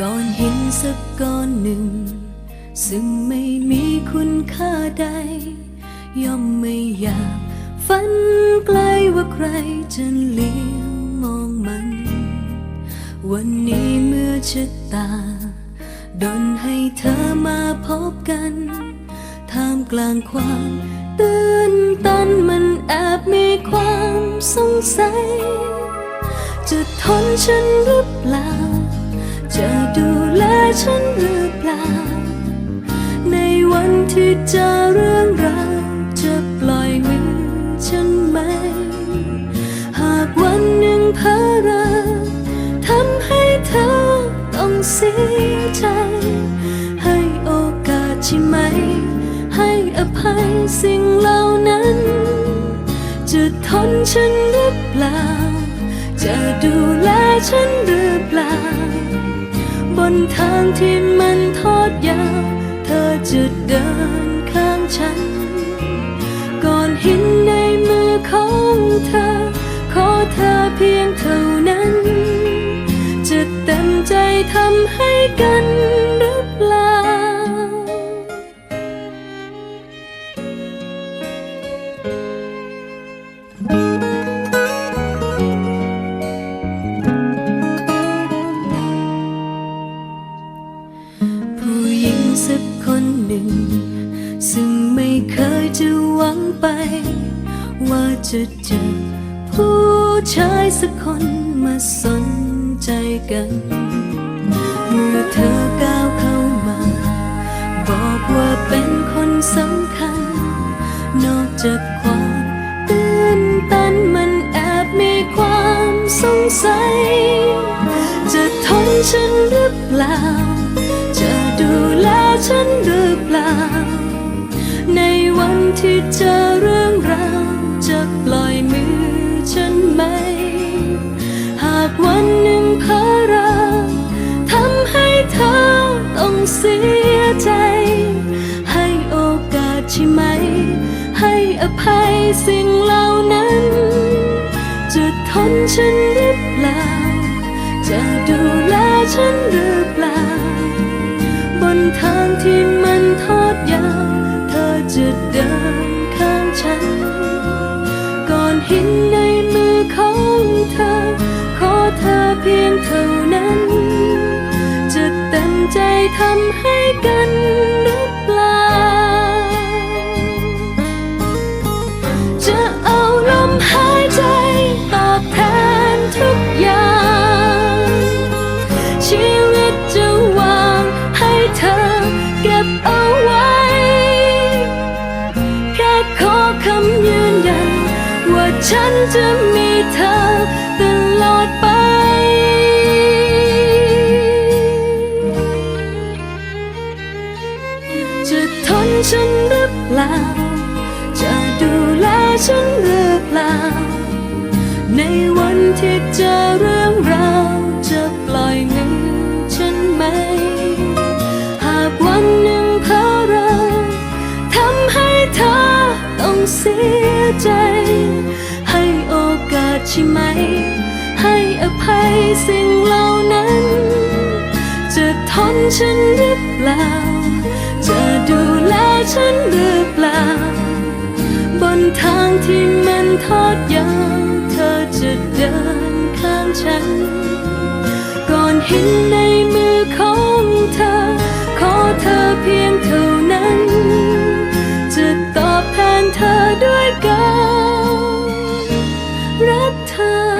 ก้อนหินสักก้อนหนึ่ง ซึ่งไม่มีคุณค่าใด ย่อมไม่อยากฝันไกลว่าใครจะเลี้ยวมองมัน วันนี้เมื่อชะตาดนให้เธอมาพบกันท่ามกลางความตื่นตันมันแอบมีความสงสัย จะทนฉันหรือเปล่า จะดูแลฉันหรือเปล่า ในวันที่เจอเรื่องราวจะปล่อยมือฉันไหม หากวันหนึ่งเพราทำให้เธอต้องเสียใจ ให้โอกาสใช่ไหม ให้อภัยสิ่งเหล่านั้น จะทนฉันหรือเปล่า จะดูแลฉันหรือเปล่า บนทางที่มันทอดยาว เธอจะเดินข้างฉัน ก่อนหินในมือของเธอ ขอเธอเพียงเท่านั้น จะเต็มใจทำให้กัน สักคนหนึ่ง ซึ่งไม่เคยจะหวังไป ว่าจะเจอผู้ชายสักคนมาสนใจกัน เมื่อเธอก้าวเข้ามา บอกว่าเป็นคนสำคัญ นอกจากความตื่นตันมันแอบมีความสงสัย จะทนฉันหรือเปล่า เสียใจ ให้โอกาสใช่ไหม ให้อภัยสิ่งเหล่านั้น จะทนฉันหรือเปล่า จะดูแลฉันหรือเปล่า บนทางที่มันทอดยาว เธอจะเดินข้างฉัน ก่อนหินในมือของเธอ ขอเธอเพียงเท่านั้น ใจทำให้กันหรือเปล่า จะเอาลมหายใจตอบแทนทุกอย่าง ชีวิตจะวางให้เธอเก็บเอาไว้ แค่ขอคำยืนยัน ว่าฉันจะมีเธอ ที่เจอเรื่องราวจะปล่อยมือฉันไหม หากวันหนึ่งเพอเราทำให้เธอต้องเสียใจ ให้โอกาสใช่ไหม ให้อภัยสิ่งเหล่านั้น จะทนฉันหรือเปล่า จะดูแลฉันหรือเปล่า บนทางที่มันทอดยาว จะเดินข้างฉัน ก่อนหินในมือของเธอ ขอเธอเพียงเท่านั้น จะตอบแทนเธอด้วยการรักเธอ